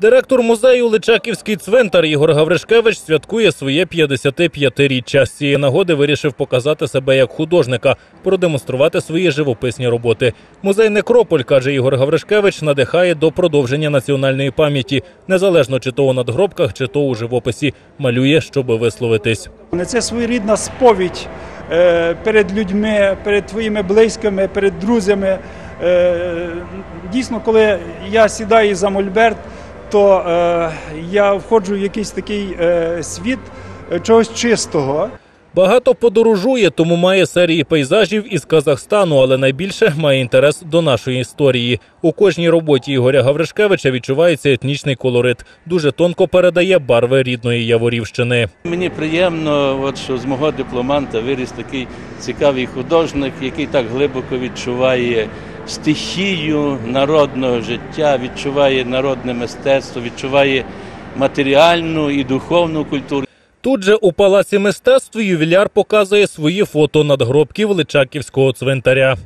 Директор музею Личаківський цвинтар Ігор Гавришкевич святкує своє 55-річчя. З цієї нагоди вирішив показати себе як художника, продемонструвати свої живописні роботи. Музей Некрополь, каже Ігор Гавришкевич, надихає до продовження національної пам'яті, незалежно чи то у надгробках, чи то у живописі. Малює, щоби висловитись. Це своєрідна сповідь е, перед людьми, перед твоїми близькими, перед друзями. Е, Дійсно, коли я сідаю за мольберт, то е, я входжу в якийсь такий е, світ е, чогось чистого. Багато подорожує, тому має серії пейзажів із Казахстану, але найбільше має інтерес до нашої історії. У кожній роботі Ігоря Гавришкевича відчувається етнічний колорит. Дуже тонко передає барви рідної Яворівщини. Мені приємно, от що з мого дипломанта виріс такий цікавий художник, який так глибоко відчуває стихію народного життя, відчуває народне мистецтво, відчуває матеріальну і духовну культуру. Тут же у палаці мистецтв ювіляр показує свої фото надгробків Личаківського цвинтаря.